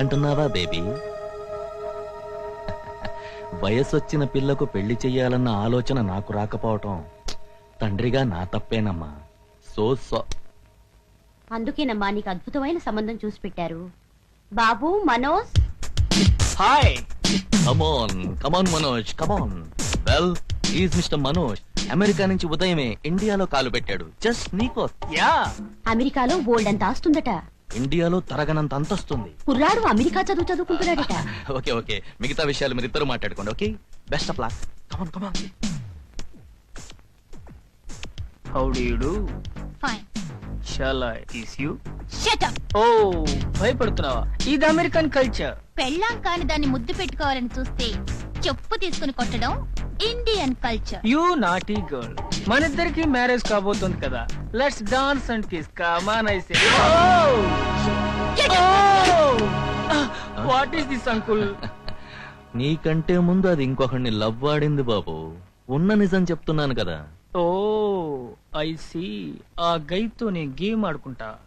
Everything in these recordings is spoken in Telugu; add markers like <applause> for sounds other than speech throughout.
కలలు కంటున్నావా బేబీ? వయసొచ్చిన పిల్లకు పెళ్ళి చెయ్యాలన్న ఆలోచన నాకు రాకపోవటం తండ్రిగా నా తప్పేనమ్మా. So so. అందుకేనమ్మా నీకు అద్భుతమైన సంబంధం చూసి పెట్టారు. బాబు Manoj. Hi come on come on Manoj come on well is Mister Manoj America నుంచి ఉదయమే ఇండియాలో కాలు పెట్టాడు. జస్ట్ నీకో యా అమెరికాలో బోల్డ్ అంత ఆస్తుందట. ఇండియాలో తరగనంత అంతొస్తుంది. కుర్రాడు అమెరికా చదువు చదువుకుంటున్నాడట. <laughs> Okay okay. మిగతా విషయాలు మీరు ఇద్దరు మాట్లాడుకోండి okay? Best of luck come on come on how do you do fine shall I tease you shut ఓ భయపడుతున్నావా? ఇది అమెరికన్ కల్చర్ పెళ్ళాం కాని దాన్ని ముద్దు పెట్టుకోవాలని చూస్తే చెప్పు తీసుకుని కొట్టడం Indian culture you naughty girl మన ఇద్దరికి మ్యారేజ్ కాబోతుంది కదా. Let's dance and kiss come on I say what is this uncle నీకంటే ముందు అది ఇంకొకరిని లవ్ ఆడింది బాబు. ఉన్న నిజం చెప్తున్నాను కదా. ఓ! ఐసి ఆ గైతోనే నేను గేమ్ ఆడుకుంటా.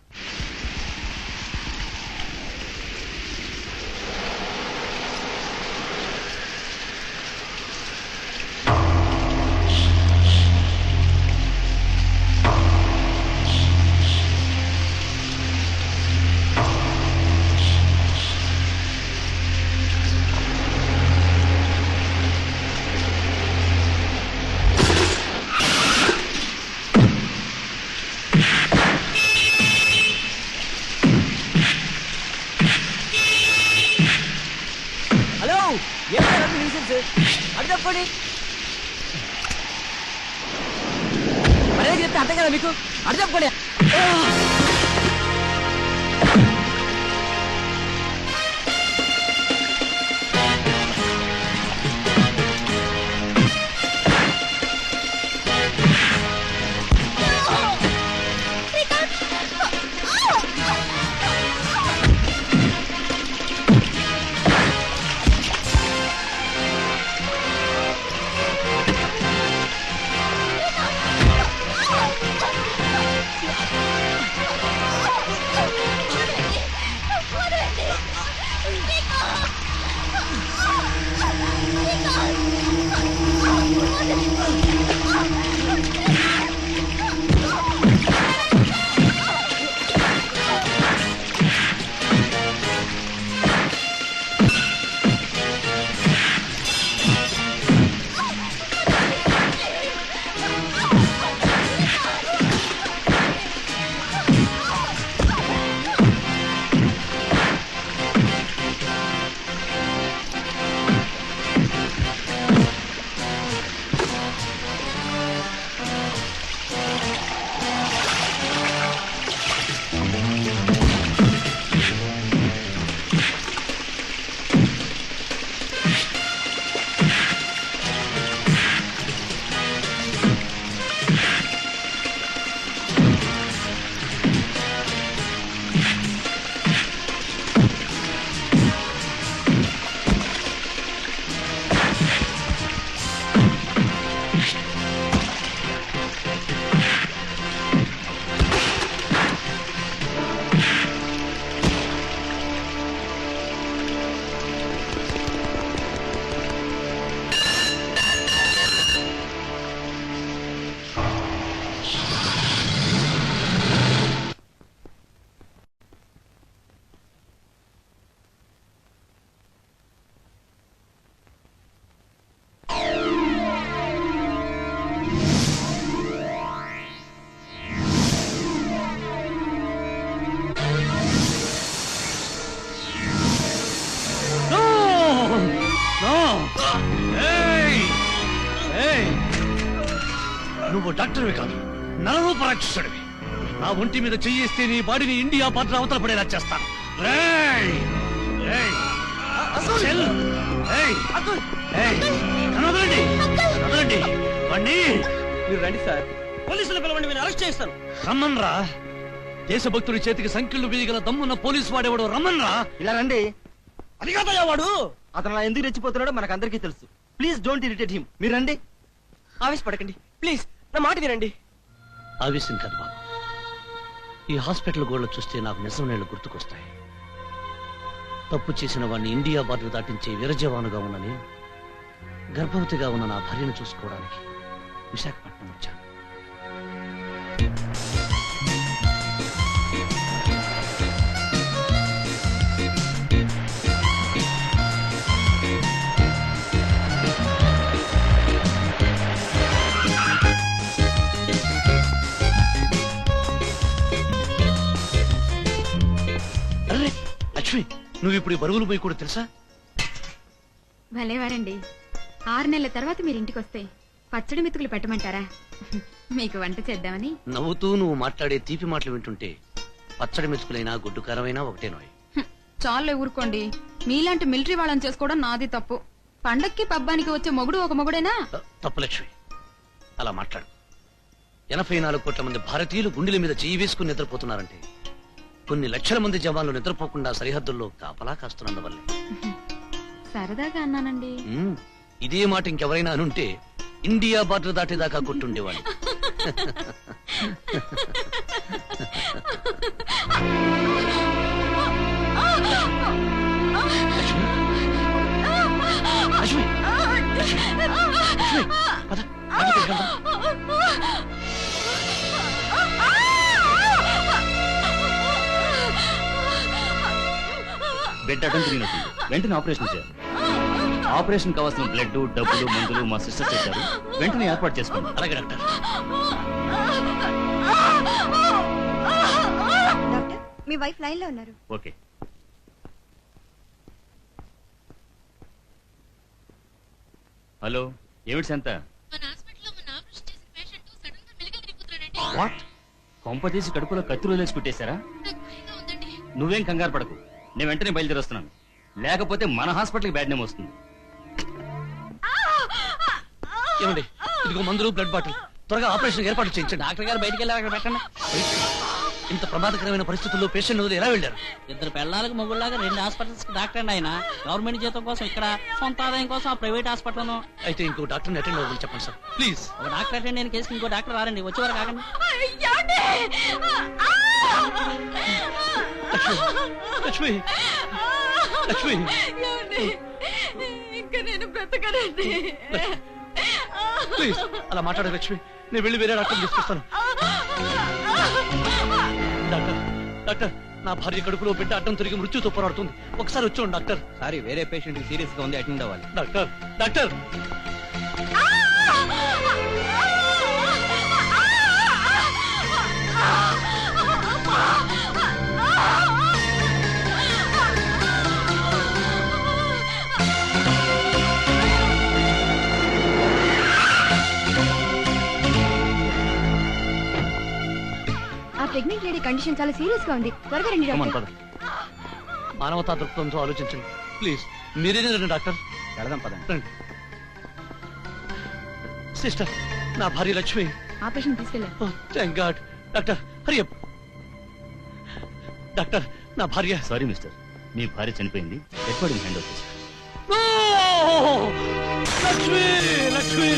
అది చెప్పండి మరే చెప్తే అర్థం కదా మీకు? అది చెప్పండి డాక్టర్వి కాదు. నరరూప రాక్షసుడివి నా ఒంటి మీద చెయ్యేస్తే నీ బాడీని ఇండియా పాత్ర అవతల పడేలా చేస్తాను. మీరు రండి సార్. పోలీసులు పిలవండి అరెస్ట్ చేస్తాను రమ్మన్రా! దేశభక్తుడి చేతికి సంఖ్యలు వేయగల దమ్మున్న పోలీసు వాడేవాడు రమ్మన్రా! ఇలా రండి. అది కాదయ్యా వాడు! అతను ఎందుకు రెచ్చిపోతున్నాడో మనకు అందరికీ తెలుసు. Please don't irritate him. మీరు రండి. ఆవేశపడకండి. ప్లీజ్. నా మాట వినండి. ఆవేశం కాదు బాబు. ఈ హాస్పిటల్ గోడలు చూస్తే నాకు నిజం నీళ్ళు గుర్తుకొస్తాయి. తప్పు చేసిన వాడిని ఇండియా బార్డర్ దాటించే వీరజవానుగా ఉన్న నేను గర్భవతిగా ఉన్న నా భార్యను చూసుకోవడానికి విశాఖపట్నం వచ్చాను. నువ్వు ఇప్పుడు ఈ బరువులు పోయి కూడా తెలుసా? భలేవారండి. ఆరు నెలల తర్వాత మీరు ఇంటికి వస్తే పచ్చడి మెతుకులు పెట్టమంటారా? మీకు వంట చేద్దామని. నవ్వుతూ నువ్వు మాట్లాడే తీపి మాటలు వింటుంటే పచ్చడి మెతుకులైనా గుడ్డు కారమైనా ఒకటే నోయ్. హ్మ్, చాలే ఊరుకోండి. మీలాంటి మిలిటరీ వాళ్ళని చేసుకోవడం నాది తప్పు. పండక్కి పబ్బానికి వచ్చే మొగుడు ఒక మొగుడేనా? తప్పు లక్ష్మి. అలా మాట్లాడు. ఎనభై నాలుగు కోట్ల మంది భారతీయులు గుండెల మీద చేయి వేసుకుని నిద్రపోతున్నారంటే కొన్ని లక్షల మంది జవాన్లు నిద్రపోకుండా సరిహద్దుల్లో కాపలా కాస్తున్నందువల్లే. సరదాగా అన్నానండి. ఉమ్, ఇదే మాట ఇంకెవరైనా అనుంటే ఇండియా బార్డర్ దాటేదాకా కొట్టుండేవాడిని. <laughs> బెడ్ అడ్డం తిరిగినట్టుంది. వెంటనే ఆపరేషన్ చేయాలి. ఆపరేషన్ కావాల్సిన బ్లడ్ డబ్బులు మందులు మా సిస్టర్స్ ఇచ్చారు వెంటనే ఏర్పాటు చేసుకోండి. అలాగే డాక్టర్. డాక్టర్ మీ వైఫ్ లైన్లో ఉన్నారు. ఓకే. హలో ఏమిటి సంత వాట్? కొంప తీసి కడుపులో కత్తులు వేసి కుట్టేశారా? నువ్వేం కంగారు పడకు. నేను వెంటనే బయలుదేరి వస్తున్నాను లేకపోతే మన హాస్పిటల్కి బ్యాడ్ నేమ్ వస్తుంది. ఏమండి? ఇదిగో మందులు బ్లడ్ బాటిల్. త్వరగా ఆపరేషన్ ఏర్పాటు చేయించండి. డాక్టర్ గారు బయటికి వెళ్ళి అక్కడ పెట్టండి. ఇంత ప్రమాదకరమైన పరిస్థితుల్లో పేషెంట్ వదిలి ఎలా వెళ్ళారు? ఇద్దరు పిల్లలకు మొగుళ్ళగా రెండు హాస్పిటల్స్కి డాక్టర్ అండి ఆయన. గవర్నమెంట్ జీతం కోసం ఇక్కడ సొంత ఆదాయం కోసం ఆ ప్రైవేట్ హాస్పిటల్ అయితే ఇంకో డాక్టర్ని అటెండ్ అవ్వమని చెప్పండి సార్. ప్లీజ్. ఒక డాక్టర్ అటెండ్ అయిన కేసుకి ఇంకో డాక్టర్ రారండి. వచ్చేవారు కాకండి. లక్ష్మి లక్ష్మి. ఇంకా నేను బ్రతకనండి. ప్లీజ్ అలా మాట్లాడే లక్ష్మి. నేను వెళ్ళి వేరే డాక్టర్ తీసుకొస్తాను. డాక్టర్ డాక్టర్ నా భార్య కడుపులో బిడ్డ అడ్డం తిరిగి మృత్యుతో పోరాడుతుంది ఒకసారి వచ్చాను డాక్టర్. సారీ వేరే పేషెంట్ సీరియస్గా ఉంది అటెండ్ అవ్వాలి డాక్టర్ డాక్టర్. ఆ ప్రెగ్నెంట్ లేడీ కండిషన్ చాలా సీరియస్గా ఉంది. త్వరగా రండి డాక్టర్ పద. మానవతా దృక్పథంతో ఆలోచించండి. ప్లీజ్ మీరేనే రండి డాక్టర్? వెళదాం పదండి. రండి. సిస్టర్ నా భార్య లక్ష్మి. ఆపరేషన్ తీసుకెళ్ళారు thank God doctor hurry up doctor నా భార్య. సారీ మిస్టర్ మీ భార్య చనిపోయింది. Recording hand over Lakshmi Lakshmi.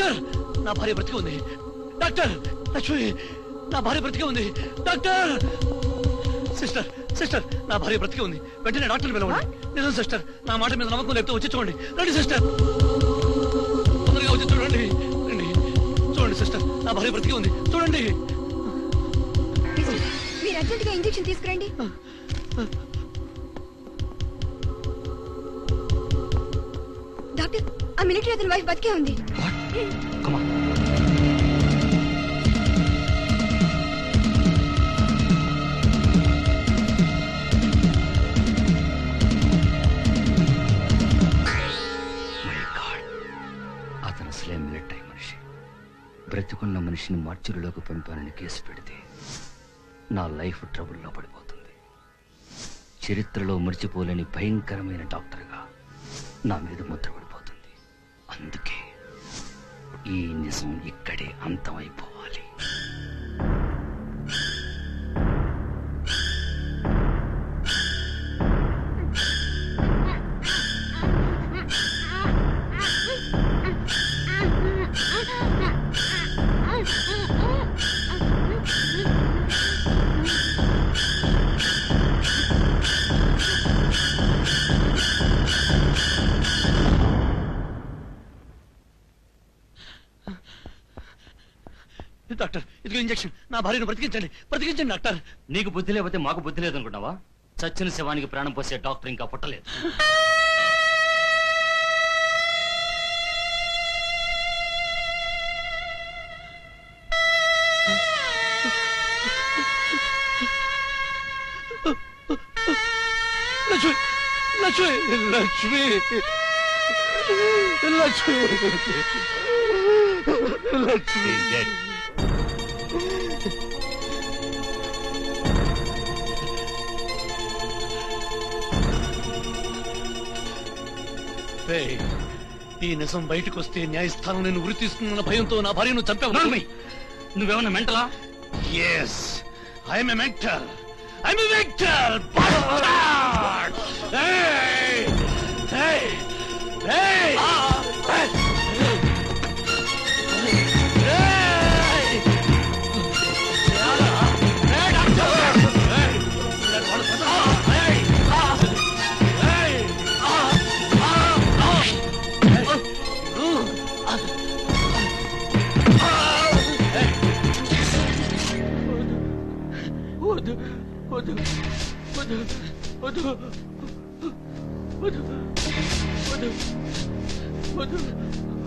Doctor నా భార్య బ్రతికి ఉంది డాక్టర్ లక్ష్మి నా భార్య బ్రతికి ఉంది డాక్టర్ సిస్టర్ సిస్టర్ నా భార్య బ్రతికి ఉంది వెంటనే డాక్టర్ పిలవండి నిజం సిస్టర్ నా మాట మీద నమ్మకం లేకపోతే వచ్చి చూడండి రండి సిస్టర్ తొందరగా వచ్చి చూడండి రండి చూడండి సిస్టర్ నా భార్య బ్రతికి ఉంది చూడండి మీరు అర్జెంట్గా ఇంజెక్షన్ తీసుకురండి. డాక్టర్ ఆ మిలిటరీ అతని వైఫ్ బతికే ఉంది. Come on Come on. అతను అసలే మిలిటరీ మనిషి. బ్రతికున్న మనిషిని మార్చురిలోకి పంపానని కేసు పెడితే నా లైఫ్ ట్రబుల్లో పడిపోతుంది. చరిత్రలో మర్చిపోలేని భయంకరమైన డాక్టర్గా నా మీద ముద్ర పడిపోతుంది. అందుకే ఈ నిజం ఇక్కడే అంతమైపోవాలి. డాక్టర్. ఇదిగో ఇంజెక్షన్. నా భార్యను బ్రతికించండి. బ్రతికించండి డాక్టర్. నీకు బుద్ధి లేకపోతే మాకు బుద్ధి లేదనుకున్నావా చచ్చిన శవానికి ప్రాణం పోసే డాక్టర్ ఇంకా పుట్టలేదు. లక్ష్మి. లక్ష్మి. లక్ష్మి. లక్ష్మి. లక్ష్మి రేయ్, ఈ నిజం బయటకు వస్తే న్యాయస్థానం నేను ఉరి తీసుకున్న భయంతో నా భార్యను చంపావు! నువ్వేమన్నా మెంటలా mentor. I'm a mentor. Bastard! Hey! Hey! Hey! Hey!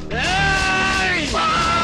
Hey!